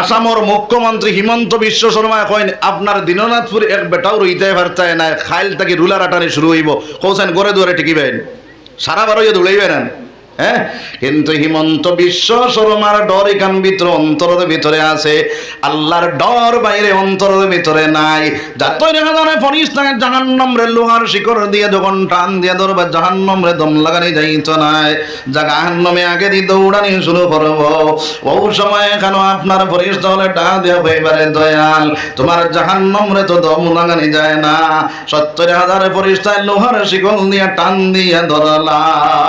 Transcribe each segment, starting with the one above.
আসামর মুখ্যমন্ত্রী হিমন্ত বিশ্ব শর্মা কইন আপনার দীননাথপুর এক বেটাও রইতে পারতায় না, খাইল তাকে রুলার আটানি শুরু হইব। কৌশান গড়ে দুয়ারে টিকিবেন। সারা বারো ইয়ে দৌড়াইবেন হ্যাঁ? কিন্তু হিমন্ত বিশ্ব শর্মার ডর এখান ভিতরে, অন্তরের ভিতরে আছে। আল্লাহর ডর বাইরে, অন্তরের ভিতরে নাই। যাতই দেখা জানে ফরিস্তাকে জাহান্নাম রে লোহার শিকড় দিয়ে যখন টান দিয়ে ধরবে, জাহান্নাম রে দম লাগানি যাইতো নাই জাহান্নামে আগে দিয়ে দৌড়ানি শুরু করব। ও সময় কেন আপনার ফরিস্তা হলে টা দেওয়া হইবারে দয়াল? তোমার জাহান্নাম রে তো দম লাগানি যায় না। সত্তর হাজার ফরিস্তায় লোহার শিকল দিয়ে টান দিয়ে ধরলাম।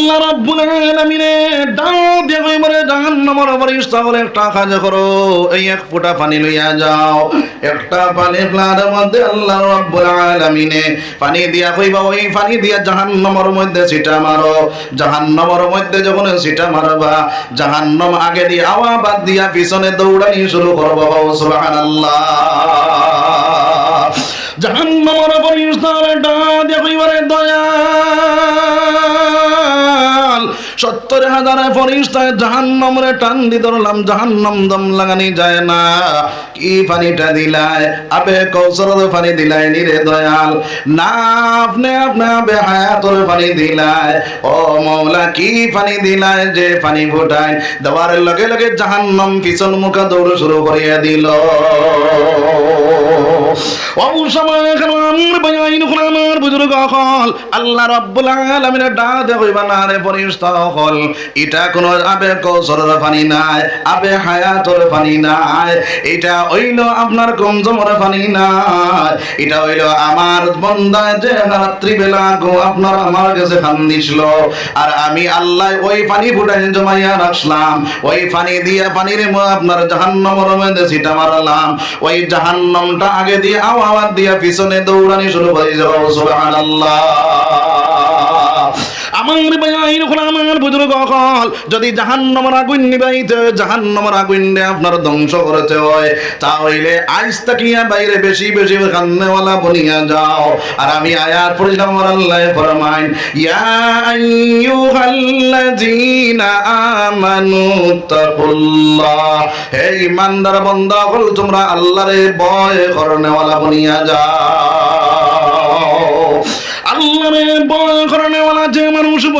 আল্লাহ রাব্বুল আলামিনে ডাক দিয়ে কইবারে জাহান্নামের ফরিস্তা হলে একটা কাজ করো, এই এক ফোঁটা পানি লইয়া যাও। একটা পানি প্লার মধ্যে আল্লাহ রাব্বুল আলামিনে পানি দিয়া কইবা, ওই পানি দিয়া জাহান্নামের মধ্যে ছিটা মারো। জাহান্নামের মধ্যে যখন ছিটা মারবা, জাহান্নাম আগে দিয়ে আওয়া বাদ দিয়া পিছনে দৌড়ানি শুরু করব সুবহানাল্লাহ। জাহান্নামের পরিস্তারে ডাক দিয়া কইবারে দয়াল সত্তর হাজার ফরিস্তায় জাহান্নাম রে টান দি ধরলাম, জাহান্নাম দম লাগানি যায় না। কি পানিটা দিলায় আবে কৌশল পানি দিলাই নিরে দয়াল। না, আপনি আপনি আবে হায়াতর পানি দিলায় ও মৌলা, কি পানি দিলায় যে পানি ফুটায় দেওয়ার লগে লগে জাহান্নাম পিছন মুখা দৌড় শুরু করিয়া দিল। আপনার পানি নাই এটা আমার বন্দা যে আপনার আমার কাছে ফান দিছিল আর আমি আল্লাহ ওই পানি ফুটাই জমাইয়া রাখলাম ওই পানি দিয়ে পানির আপনার মারলাম ওই জাহান্নামটা আগে দিয়ে আওয়াজ দিয়ে পিছনে দৌড়ানি শুরু করে যাব সুবহানাল্লাহ। আমার কোন আমার বুজুর্গ হল যদি জাহান্নামের আগুন নিবাইতে জাহান্নামের আগুন দিয়ে আপনার ধ্বংস করতে হয়। তাহলে আইস তাকিয়া বাইরে বেশি বেশি কান্নেওয়ালা বনিয়া যাও। আর আমি আয়াত পড়িলাম আমার আল্লাহ ফরমাইন, ইয়া আইয়ুহাল্লাযীনা আমানু তাকুল্লাহ। হে ইমানদার বান্দা হল তোমরা আল্লাহরে ভয় করনেওয়ালা বনিয়া যাও।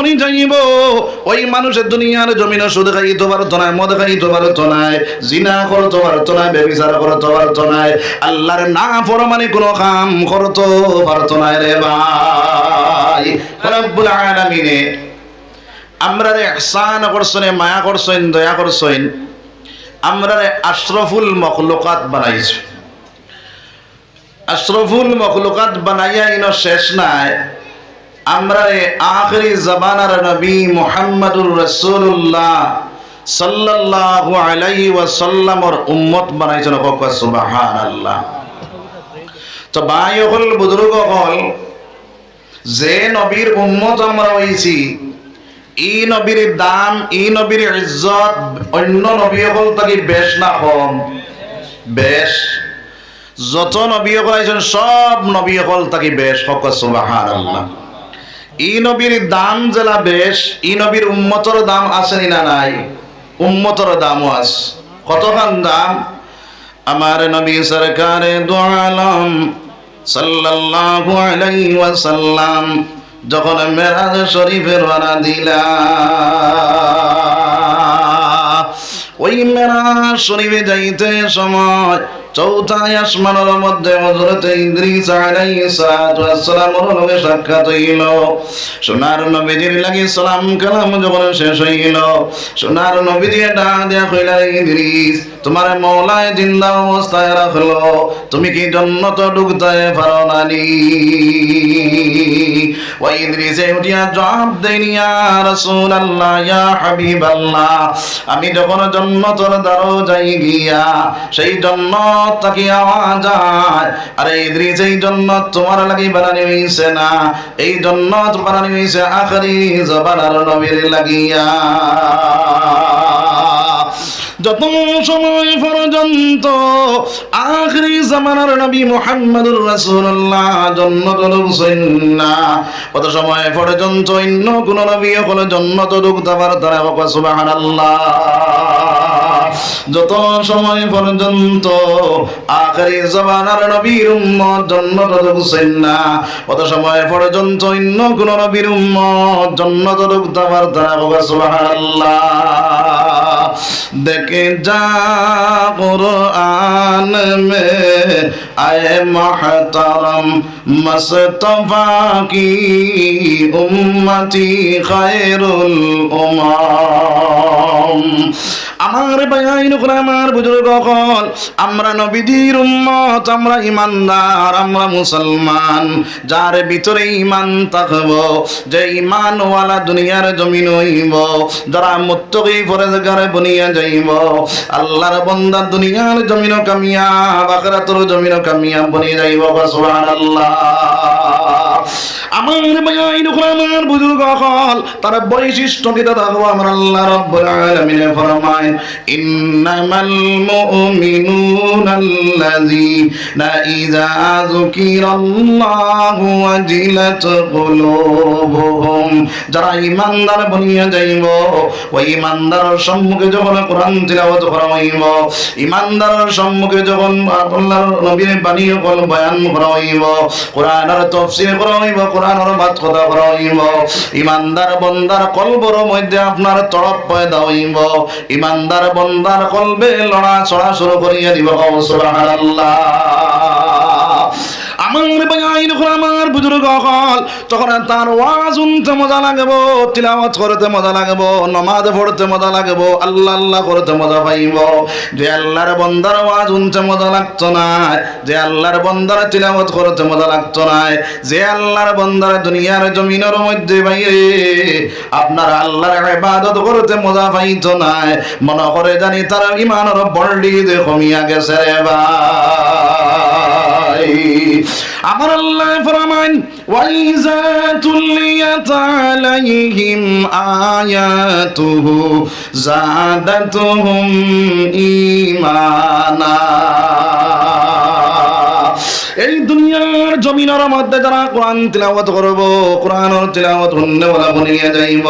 বনি যাইব। ওই মানুষের দুনিয়ার জমিনে সুদ খাইতে পারতো না, মদ খাইতে পারতো না, জিনা করতে পারতো না, বেবিচার করতে পারতো না, আল্লাহর না ফরমানি কোনো কাম করতে পারতো না রে ভাই। রব্বুল আলামিনে আমরা রে ইহসান করছেন, মায়া করছেন, দয়া করছেন আমরা রে আশরাফুল মখলুকাত বানাইছে। আশরফুল মখলুকাত বানাইয়া ইনো শেষ নাই। আমরা আখরি জবানার নবী মুহাম্মদুর রাসূলুল্লাহ সাল্লাল্লাহু আলাইহি ওয়াসাল্লামর উম্মত বানাইছেন কক সুবহানাল্লাহ। তো ভাই হল বুজুর্গ হল যে নবীর উম্মত আমরা হইছি, ই নবীর দাম ই নবীর ইজ্জত, অন্য নবী হল তাকে বেশ না কম। বেশ। যত নবী সকল আইছেন, সব নবী সকল তাকে বেশ হক সুবাহান আল্লাহ ই নবীর দাম জেলা বেশ, ই নবীর উম্মতর দাম আছে না নাই? উম্মতর দামও আছে কতখান দাম? আমার নবী সরকারে দোয়ালম সাল্লাল্লাহু আলাইহি ওয়াসাল্লাম যখন মেরাজ শরীফের রানা দিলা। ওই মেরাজ শরীফে যাইতে সময় চৌথায় আসমানের মধ্যে হযরত ইদ্রিস আলাইহিস সালাতু ওয়াসসালামের লগে সাক্ষাৎ হইল। সোনার লাগি সালাম কালাম যখন শেষ হইল, সোনার নবীজি ডাক দিয়া কইলা, ইদ্রিস, তোমার মৌলায় জিন্দা অবস্থায় রাখল, তুমি কি জন্নত ঢুকতে পারো নানি? ওই ইদ্রিসে উঠিয়া জবাব দেন ইয়া রাসূলুল্লাহ, ইয়া হাবিবাল্লাহ, আমি যখন জন্নতর দ্বারও যাই গিয়া, সেই জন্নত তাকে আওয়াজ যায় আরে এই লাগি না। এই যত সময় পর্যন্ত আখরি জামানার নবী মুহাম্মদুর না কত সময় পর্যন্ত অন্য কোন নবী যত সময় পর্যন্ত আখরি জমানার নবীর উম্মত জন্ম তত ঢুকছেন না কত সময় পর্যন্ত অন্য কোন নবীর উম্মত জন্নত দ্বারা বাবা, সুবহানাল্লাহ। দেখে যা কুরআন মে আয়ে মহতরম মুস্তফা কি উম্মতি খায়রুল উমাম। আমার বায়াইন করে আমার বুজুর্গ হল আমরা নবীজির উম্মত, আমরা ইমানদার আমরা মুসলমান। যার ভিতরে ইমান থাকব, যে ইমানওয়ালা দুনিয়ার জমিন হইব, যারা মুত্তকি ফরেজগারে বনিয়া যাইব, আল্লাহর বন্দা দুনিয়ার জমিন কামিয়া বাকরাতুর জমিন কামিয়া বনিয়া যাইব, সুবহানাল্লাহ। আমার করে আমার বুজুর্গ হল তার বৈশিষ্ট্য কিতা থাকব আমার আল্লাহ রব্বুল আলামিন ফরমায়, ইন্নামাল মুমিনুনা ইযা যুকিরাল্লাহু ওয়াজিলাত কুলুবুহুম যারা ইমানদার বনিয়া যাইব ওই সম্মুখে যখন কোরআন তিলাওয়াত সম্মুখে যখন আল্লাহর নবীর বাণী বয়ান কোরআনের তফসির হইব কোরআনের মাত কথা করা ইমানদার বন্দার কলবর মধ্যে আপনার তড়প পয়দা হইব ইমানদার বন্দার কলবে লড়া চড়া শুরু করিয়া দিব সুবহানাল্লাহ আমার বাগাইন করে আমার বুজুর্গ হল তখন তার ওয়াজ শুনতে মজা লাগবো, তিলাওয়াত করতে মজা লাগবো, নমাজ পড়তে মজা লাগবো, আল্লাহ আল্লাহ করতে মজা পাইব। যে আল্লাহর বন্দার ওয়াজ শুনতে মজা লাগতো না, যে আল্লাহর বন্দার তিলাওয়াত করতে মজা লাগতো না, যে আল্লাহর বন্দার দুনিয়ার জমিনের মধ্যে বাইরে আপনার আল্লাহর ইবাদত করতে মজা পাইতো না। মনে করে জানি তার ইমানের বল্ডি কমিয়া গেছে রে ভাই আমার আল্লাহ ফরমান ওয়াইজা তুলিয়াত আলাইহিম আয়াতুহু জাদাতুহুম ঈমানা। এই দুনিয়ার জমিনের মধ্যে যারা কোরআন তিলাওয়াত করব, কোরআনের তিলাওয়াত বলা বনিয়ে যাইব।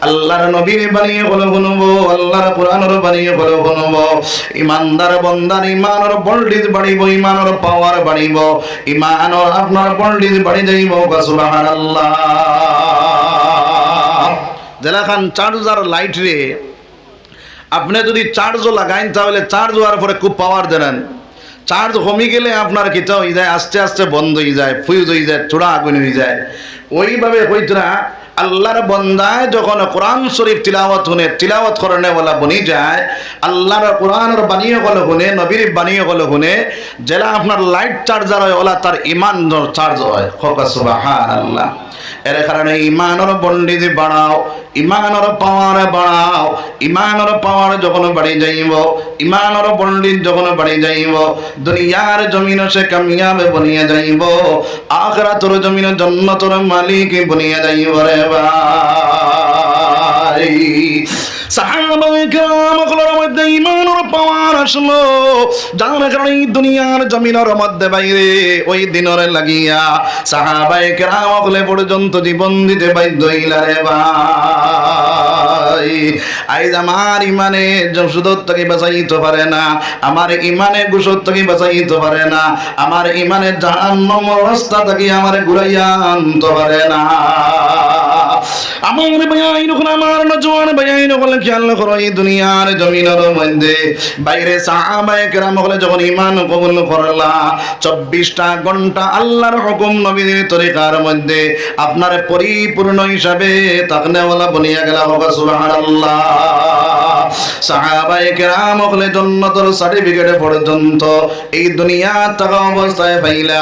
আল্লাহর নবীর বানিয়ে বলে শুনব, আল্লাহর কোরআনের বানিয়ে বলে শুনব। ইমানদার বন্দার ইমানের বল্ডিজ বাড়িব, ইমানের পাওয়ার বাড়িব। ইমানের আপনার বল্ডিজ বাড়ি যাইব সুবহানাল্লাহ। জেলাখান চার্জার লাইট রে। আপনি যদি চার্জও লাগাইন, তাহলে চার্জ হওয়ার পরে খুব পাওয়ার দেন। চার্জ কমে গেলে আপনার কেটা হয়ে যায়, আস্তে আস্তে বন্ধ হয়ে যায় ফুইজ হয়ে যায় চূড়া আগুন হয়ে যায়। ওইভাবে হইত না আল্লাহর বন্দায় যখন কোরআন শরীফ তিলাওয়াত শুনে, তিলাওয়াত করনে বলা বনি যায়, আল্লাহর কোরআনের বানিয়ে গলে শুনে, নবীর বানিয়ে গলে শুনে যেটা আপনার লাইট চার্জার হয়, ওলা তার ইমান চার্জ হয়। খোকা সুবাহান আল্লাহ এর কারণে ইমানের বন্ডিত বাড়াও, ইমানের পাওয়ার বাড়াও, ইমানের পাওয়ার যখন বাড়ি যাইব, ইমানের বন্ডিত যখন বাড়ি যাইব, দুনিয়ার জমিন সে কামিয়াবে বনিয়ে যাইব, আখরাতর জমিন জন্নতর মালিক বনিয়ে যাইব রে ভাই সাহাবায়ে কেরামগুলোর মধ্যে ইমানের পাওয়ার আসলো। যার কারণে এই দুনিয়ার জমিনের মধ্যে বাইরে ওই দিনের লাগিয়া সাহাবায়ে কেরামগুলো পর্যন্ত জীবন দিতে বাধ্য হইলা রে ভাই। আইজ আমার ইমানে থেকে বাঁচাইতে পারে না, আমার ইমানে থেকে বাঁচাইতে পারে না, আমার ইমানে জাহান্ন রাস্তা থেকে আমার ঘুরাইয়া আনতে পারে না। আমার বায়াইন হল আমার নজওয়ান খেয়াল দুনিয়ার জমিনের মধ্যে বাইরে সাহাবায়ে কেরাম হলে যখন ইমান কবুল করলা চব্বিশটা ঘণ্টা আল্লাহর হুকুম নবীর তরিকার মধ্যে আপনার পরিপূর্ণ হিসাবে তাকনেওয়ালা বনিয়া গেলা হোক সুবহানাল্লাহ সাহাবায়ে কেরাম হলে জন্নতর সার্টিফিকেট পর্যন্ত এই দুনিয়া থাকা অবস্থায় পাইলা।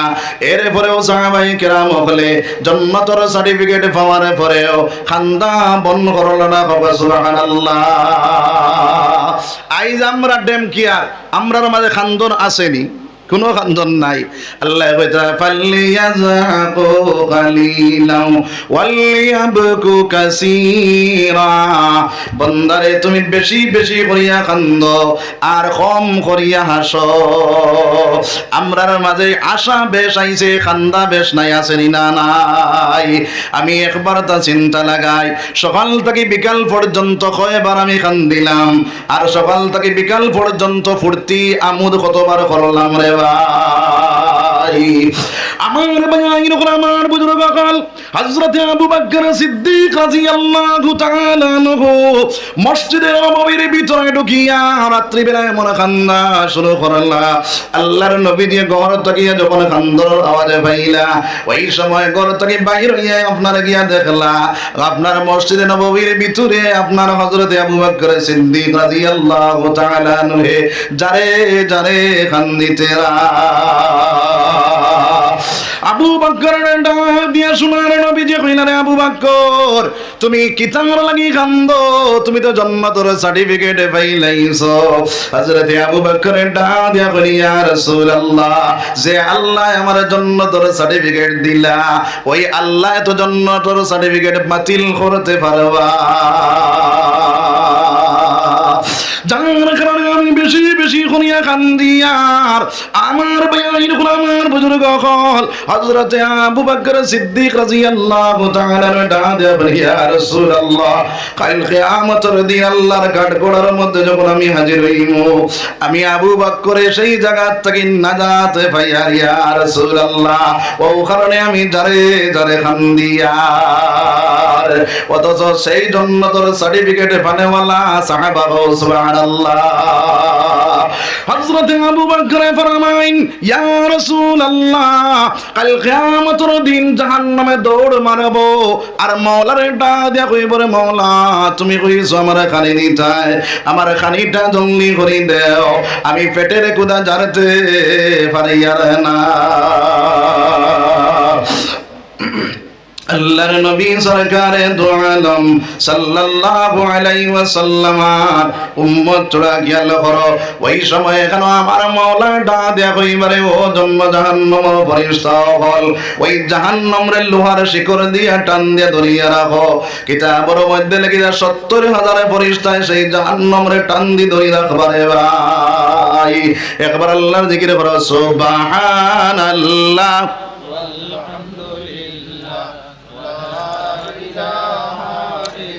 এরপরেও সাহাবায়ে কেরাম হলে জন্নতর সার্টিফিকেট পাওয়ার পরেও খান্দা বন করল না বাবা, সুবহানাল্লাহ। আইজ আমরা ডেম কিয়া আমরার মাঝে খান্দন আসেনি। কোনো খান্দন নাই। আল্লাহ কইতা ওয়ালিয়াবকু কাসীরা। বন্দারে, তুমি বেশি বেশি করিয়া কান্দ আর কম করিয়া হাস। আমরার মাঝে আশা বেশ আইছে খান্দা বেশ নাই, আছে না নাই। আমি একবার তা চিন্তা লাগাই, সকাল থেকে বিকাল পর্যন্ত কয়বার আমি খান্দিলাম আর সকাল থেকে বিকাল পর্যন্ত ফুর্তি আমোদ কতবার করলাম রে ভাই আমার ভাই এরকম আমার বুজুর্গ কাল হযরতে আবু বকর সিদ্দিক রাদিয়াল্লাহু তাআলা আনহু মসজিদে নববীর ভিতরে ঢুকিয়া রাত্রি বেলায় মনে কান্না শুরু করলা। আল্লাহর নবী দিয়ে ঘর থেকে যখন কান্দর আওয়াজে পাইলা, ওই সময় ঘর থেকে বাইর হইয়া আপনার গিয়া দেখলা, আপনার মসজিদে নববীর ভিতরে আপনার হযরতে আবু বকর সিদ্দিক রাদিয়াল্লাহু তাআলা আনহু যারে যারে কান্দিতেরা আবু বকরের ডাক দিয়া শোনার নবী যে কইলা রে আবু বকর, তুমি কিতার লাগি কান্দ, তুমি তো জন্মতর সার্টিফিকেট পাইলাইছো হযরত আবু বকরের ডাক দিয়া কই ইয়া রাসূলুল্লাহ, যে আল্লাহ আমার জন্মতর সার্টিফিকেট দিলা, ওই আল্লাহ তো জন্মতর সার্টিফিকেট বাতিল করতে পারবা। যার কারণে আমি বেশি বেশি করিয়া কান্দিয়ার। আমার বুজুর্গ হল হযরত আবু বকর সিদ্দিক রাদিয়াল্লাহু ডাদে ইয়া রাসূলুল্লাহ, কাল কিয়ামতের দিন আল্লাহর মধ্যে যখন আমি হাজির হইমু আমি আবু সেই জায়গা থেকে নাজাত পাইয়া, ইয়া রাসূলুল্লাহ, ও কারণে আমি যারে যারে কান্দিয়ার। অথচ সেই জন্য তোর সার্টিফিকেট পানেওয়ালা সাহাবা সুবহানাল্লাহ। হযরত আবু বকর ফরমাইন, ইয়া রাসূলুল্লাহ, কাল কিয়ামতের দিন জাহান্নামে দৌড় মারবো। আর মওলার ডাক দিয়া কইব রে মওলা তুমি কইছো আমার খানি নিতাই আমার খানিটা জঙ্গলি করে দেও। আমি পেটের কুদা জারতে পারি আর না। আল্লাহর নবী সরকারে দু আলম সাল্লাল্লাহু আলাইহি ওয়াসাল্লাম উম্মত তোরা গিয়াল করো। ওই সময় কেন আমার মাওলা ডা দেয়া কইবারে, ও জন্ম জাহান্নাম ফরিস্তা হল, ওই জাহান্নাম রে লোহার শিকর দিয়া টান দিয়া ধরিয়া রাখো। কিতাবের মধ্যে লেখি যা সত্তর হাজারে ফরিস্তায় সেই জাহান্নাম রে টান দি ধরি রাখবারে ভাই। একবার আল্লাহর জিকির করো, সুবহানাল্লাহ।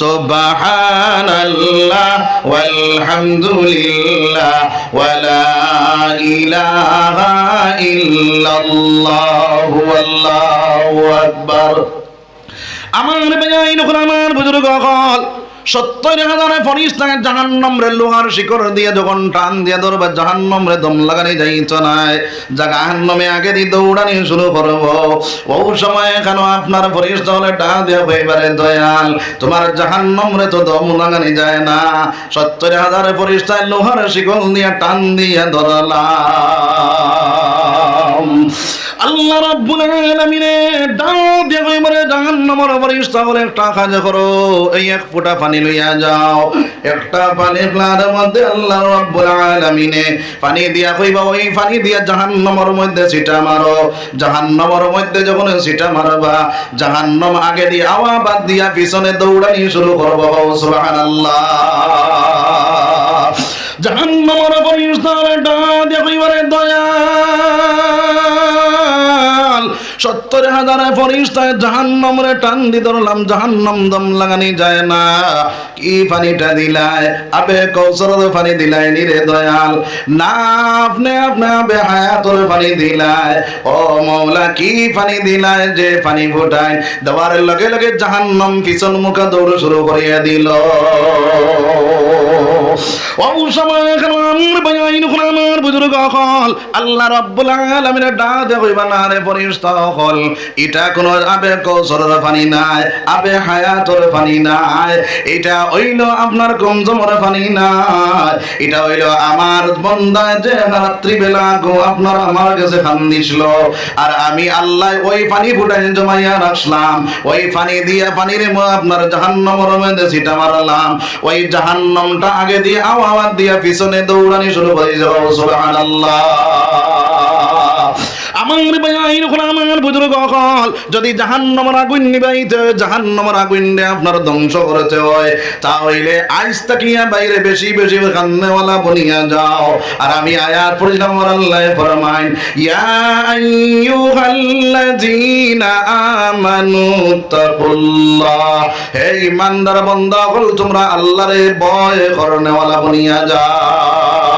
সুবহানাল্লাহ ওয়ালহামদুলিল্লাহ ওয়ালা ইলাহা ইল্লাল্লাহু আল্লাহু আকবার। আমার বেজাইন আমার বুজুর্গ সত্তর হাজারে ফরিস্তাকে জাহান্নাম রে লোহার শিকড় দিয়ে যখন টান দিয়ে ধরবে জাহান্নাম রে দম লাগানি যাইত নাই। জাহান্নামে আগে দিয়ে দৌড়ানি শুরু করব। ও সময় কেন আপনার ফরিস্তা হলে টান দিয়ে হইবারে দয়াল। তোমার জাহান্নাম রে তো দম লাগানি যায় না। সত্তর হাজারে ফরিস্তায় লোহার শিকল দিয়ে টান দিয়ে ধরলাম। আল্লাহ দিয়ে একটা কাজ করো। এই এক ফোঁটা পানি লইয়া যাও। একটা পানি গ্লার মধ্যে আল্লাহ রাব্বুল পানি দিয়া কইবা, ওই পানি দিয়া মধ্যে ছিটা মারো। জাহান্নামের মধ্যে যখন ছিটা মারবা, জাহান্নাম আগে দিয়ে আওয়া বাদ দিয়া পিছনে দৌড়ানি শুরু করব। সুবহানাল্লাহ। জাহান্নামের ফরিস্তা ডাক দিয়া কইবারে দয়াল সত্তর হাজার ফরিস্তায় জাহান্নাম রে টান দি ধরলাম, জাহান্নাম দম লাগানি যায় না। কি পানিটা দিলায় আবে কৌশল পানি দিলায় নিরে দয়াল। না, আপনি আপনি আবে হায়াতর পানি দিলায় ও মৌলা, কি পানি দিলায় যে পানি ফোটায় দেওয়ার লগে লগে জাহান্নাম পিছন মুখা দৌড় শুরু করিয়া দিল। ও সময় এখন আমার বায়াইন আমার বুজুর্গ হল আল্লাহ রাব্বুল আলামিনের ডাক দে কইবা, না রে ফরিস্তা হল, এটা কোনো আবে কৌশলের পানি নাই, আবে হায়াতর পানি নাই, এটা হইল আপনার কমজমর পানি নাই, এটা হইল আমার বন্দা যে রাত্রিবেলা গো আপনার আমার কাছে খান দিছিল, আর আমি আল্লাহ ওই পানি ফুটাই জমাইয়া রাখলাম ওই পানি দিয়া পানির আপনার জাহান্নমর মধ্যে ছিটা মারলাম, ওই জাহান্নমটা আগে দিয়ে আওয়াজ দিয়া পিছনে দৌড়ানি শুরু করে যাব সুবহানাল্লাহ। আমার যখন আমার বুজুর্গ হল যদি জাহান্নমর আগুন নিবাইতে, জাহান্নমর আগুন আপনার ধ্বংস করতে হয়। তাহলে আইস তাকিয়া বাইরে বেশি বেশি কান্নেওয়ালা বনিয়া যাও। আর আমি আয়াত পড়ছিলাম আমার আল্লাহ ফরমাইন, ইয়া আইয়ুহাল্লাযীনা আমানু তাকুল্লাহ। হে ইমানদার বান্দা হল তোমরা আল্লাহরে ভয় করনেওয়ালা বনিয়া যাও।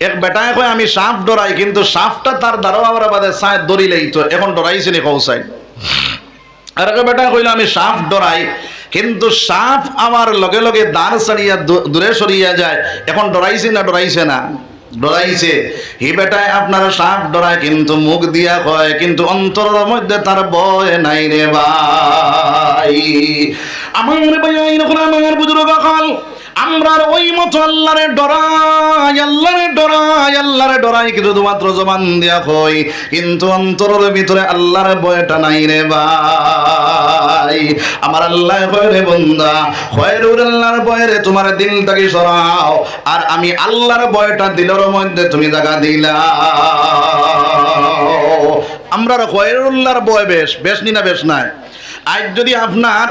এক বেটায় কয়, আমি সাপ ডরাই, কিন্তু সাপটা তার দ্বারাও আমার বাদে সায় দরিলেই তো, এখন ডরাইছে নি কৌসাই আর এক বেটা কইল, আমি সাপ ডরাই, কিন্তু সাপ আমার লগে লগে দাঁড় দূ- দূরে সরিয়া যায়, এখন ডরাইছে না ডরাইছে না? ডরাইছে। হি বেটায় আপনার সাপ ডরায়, কিন্তু মুখ দিয়া কয়, কিন্তু অন্তরের মধ্যে তার ভয় নাই রে ভাই। আমার ভাই এরকম আমার বুজুর্গ কাল আমরা ওই মতো আল্লাহরে ডরাই আল্লাহরে ডরাই আল্লাহরে ডরাই, কিন্তু শুধুমাত্র জবান দিয়া কই, কিন্তু অন্তরের ভিতরে আল্লাহর ভয়টা নাই রে ভাই। আমার আল্লাহ কয় রে বন্দা খয়রুর আল্লাহর ভয়ে তোমার দিলটাকে সরাও, আর আমি আল্লাহর ভয়টা দিলের মধ্যে তুমি জায়গা দিলা। আমরা খয়রুল্লাহর বয় বেশ বেশ নি না বেশ নাই। আজ যদি আপনার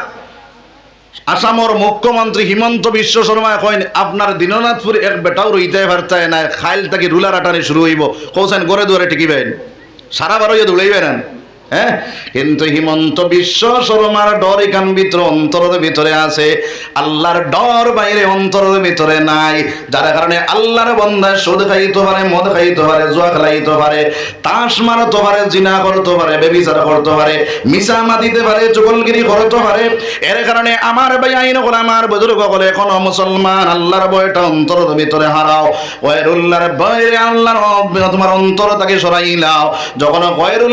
আসামর মুখ্যমন্ত্রী হিমন্ত বিশ্ব শর্মা কইন, আপনার দীননাথপুর এক বেটাও রইতে পারতায় না, খাইল তাকে রুলার আটানি শুরু হইব। কৌশেন গড়ে দুয়ারে টিকিবেন, সারা বারো যে দৌড়াইবেন হ্যাঁ? কিন্তু হিমন্ত বিশ্ব শর্মার ডর এখান ভিতরে, অন্তরের ভিতরে আছে। আল্লাহর ডর বাইরে, অন্তরের ভিতরে নাই। যার কারণে আল্লাহর বন্ধায় সুদ খাইতে পারে, মদ খাইতে পারে, জুয়া খেলাইতে পারে, তাস মারতে পারে, জিনা করতে পারে, বেবিচার করতে পারে মিশা মাতিতে পারে চুগলগিরি করতে পারে। এর কারণে আমার ভাই আইন করে আমার বুজুর্গ বলে, এখনও মুসলমান, আল্লাহর বয়টা অন্তরের ভিতরে হারাও। ওয়াইরুল্লাহর বয়রে আল্লাহর তোমার অন্তরটাকে সরাইলাও যখন বয়রে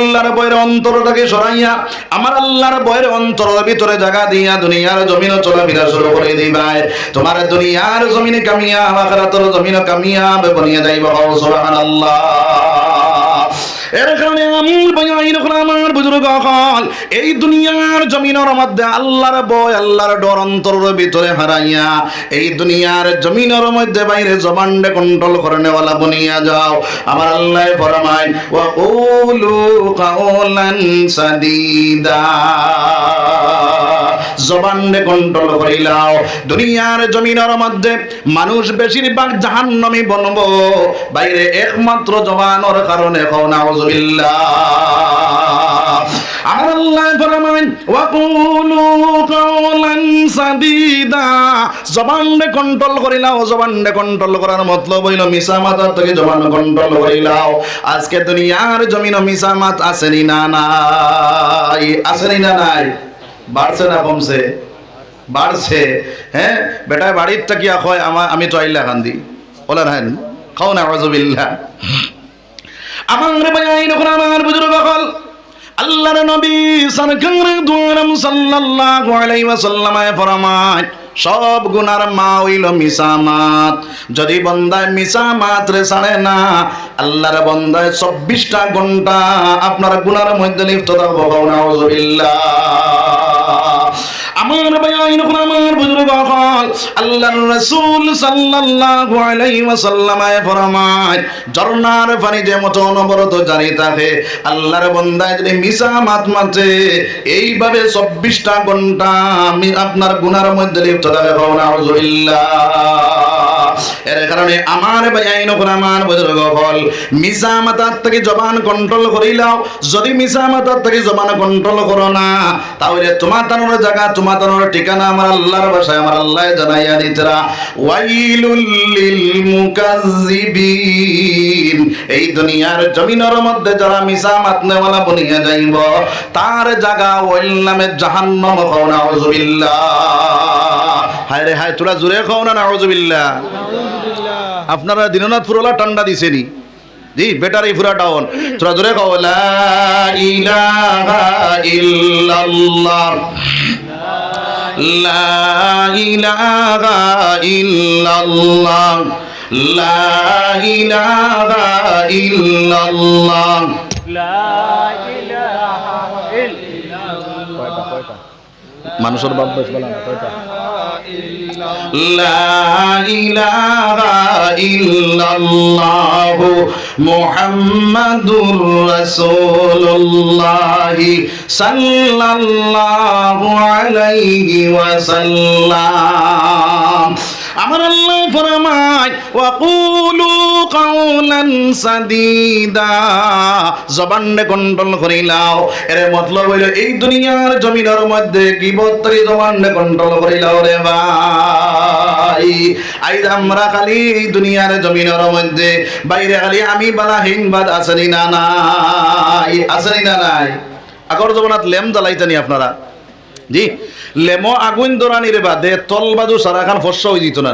অন্তরটাকে সরাইয়া আমার আল্লাহর বয়ের অন্তরের ভিতরে জায়গা দিয়া দুনিয়ার জমিন চলাফেরা শুরু করে দিবাই তোমার দুনিয়ার জমিনে কামিয়া আখিরাতের জমিনে কামিয়া বনিয়া যাইবা। সুবহানাল্লাহ। এর কারণে আমি বয়াই যখন আমার বুজুর্গ হল এই দুনিয়ার জমিনের মধ্যে আল্লাহর বয় আল্লাহর ডর অন্তরের ভিতরে হারাইয়া, এই দুনিয়ার জমিনের মধ্যে বাইরে জবানডে কন্ট্রোল করে নেওয়ালা বনিয়া যাও। আমার আল্লাহ ফরমায় ওয়া কুলু কাওলান সাদিদা। জবানডে কন্ট্রোল করিলাও দুনিয়ার জমিনের মধ্যে মানুষ বেশিরভাগ জাহান্নামী বনব। বাইরে একমাত্র জবানের কারণে মতলব জবান আজকে দুনিয়ার জমিন মিছা মাত আসেনি না নাই? আসেনি না নাই? বাড়ছে না কমছে? বাড়ছে। হ্যাঁ? বেটায় বাড়ির তাকিয়া কয় আমার আমি তো আইলা কান্দি বলেন হ্যাঁ খাও না আজবিল্লা আমার ভাই যখন আমার বুজুর্গ হল আল্লাহর নবী সরকার দুয়ারম সাল্লাল্লাহু আলাইহি ওয়াসাল্লামে ফরমায়, সব গুনার মা হইল মিসামাত। যদি বন্দায় মিসামাত রে ছাড়ে না, আল্লাহর বন্দায় চব্বিশটা ঘণ্টা আপনার গুনার মধ্যে লিপ্ত থাকব। নাউজুবিল্লাহ আমার বয়ান আমার বুজুর্গ হল আল্লাহর রাসূল সাল্লাল্লাহু আলাইহি ওয়াসাল্লামে ফরমায়, ঝর্ণার পানি যে মতো অনবরত জারি থাকে। আল্লাহর বান্দা যদি মিসা মাত মাতে, এইভাবে চব্বিশটা ঘণ্টা আমি আপনার গুনার মধ্যে লিপ্ত থাকে নাউজুবিল্লাহ। এর কারণে আমার নখন আমার বুজুর্গ ফল মিসা মাতার থেকে জবান কন্ট্রোল যদি মাতার থেকে জবান কন্ট্রোল করো না, তাহলে তোমার তানোর জায়গা, তোমার তানোর ঠিকানা আমার আল্লাহর ভাষায় আমার আল্লাহ জানাইয়া দিতরা ওয়াইলুল লিল মুকাজ্জিবিন। এই দুনিয়ার জমিনের মধ্যে যারা বনিয়া যাইব, তার জায়গা ওইল নামে জাহান্নাম হায় রে হায় তোরা জোরে খাও না আউযুবিল্লাহ আপনারা দিননাথ পুরোলা ঠান্ডা দিছেনি? জি বেটার এই পুরা ডাউন তোরা জোরে খাও লা ইলাহা ইল্লাল্লাহ। লা ইলাহা ইল্লাল্লাহ। লা ইলাহা ইল্লাল্লাহ। মানুষের বাপ বেশ বলা না কয়টা? মুহাম্মাদুর সাল্লাল্লাহু আলাইহি ওয়াসাল্লাম। আমার আল্লাহ ফরমায়, ওয়াকুলু কাউলান সাদিদা। জবাননে কন্ট্রোল করিলাও এর মতলব হইল, এই দুনিয়ার জমিনের মধ্যে গিবত থেকে জবাননে কন্ট্রোল করিলাও রে ভাই। আইজ আমরা খালি দুনিয়ার জমিনের মধ্যে, বাইরে খালি আমি বালা হিংবাদ আসেনি না নাই। আসেনি না নাই। আগর জমানাত লেম জ্বালাইতেনি আপনারা। জি? লেমো আগুন দোরানির বাদে তলবাদু সারা খান ফসা হয়ে দিত না।